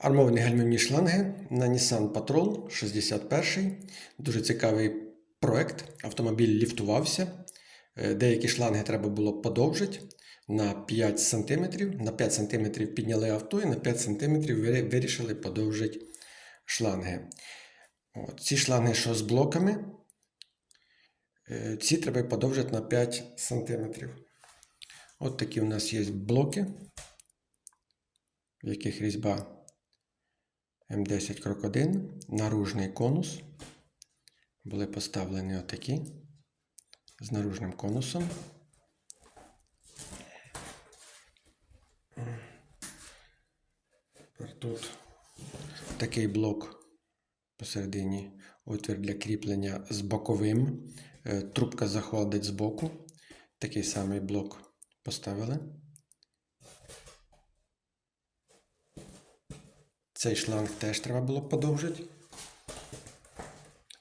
Армовані гальмівні шланги на Nissan Patrol 61. Дуже цікавий проект. Автомобіль ліфтувався. Е, Деякі шланги треба було подовжити на 5 см. На 5 см підняли авто і на 5 см вирішили подовжити шланги. От. Ці шланги, що з блоками, е, ці треба подовжити на 5 см. От такі у нас є блоки, в яких різьба М10 крок 1, наружний конус. Були поставлені отакі з наружним конусом. Тут такий блок посередині отвір для кріплення з боковим. Е, Трубка заходить з боку. Такий самий блок поставили. Цей шланг теж треба було подовжити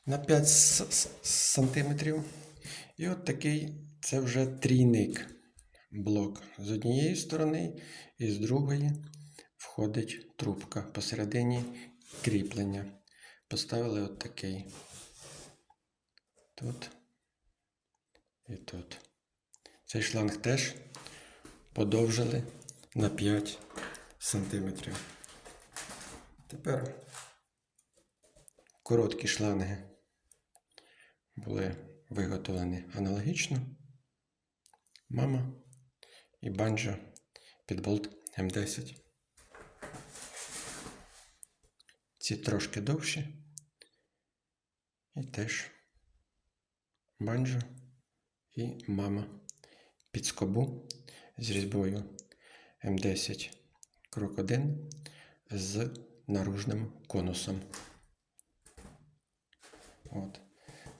на 5 с- с- сантиметрів. І от такий це вже трійник блок. З однієї сторони і з другої входить трубка. Посередині кріплення. Поставили от такий. Тут і тут. Цей шланг теж подовжили на 5 сантиметрів. Тепер короткі шланги були виготовлені аналогічно. Мама і банджо під болт М10. Ці трошки довші. І теж банджо і мама під скобу з різьбою М10 крок 1 з наружним конусом. От.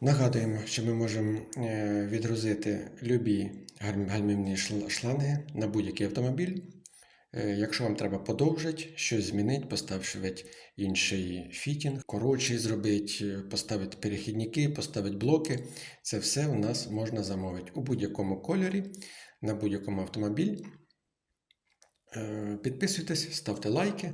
Нагадуємо, що ми можемо е, відгрузити любі гальмівні шланги на будь-який автомобіль. Е, Якщо вам треба подовжити, щось змінити, поставити інший фітінг, коротший зробити, е, поставити перехідники, поставити блоки, це все у нас можна замовити у будь-якому кольорі, на будь-якому автомобіль. Е, Підписуйтесь, ставте лайки.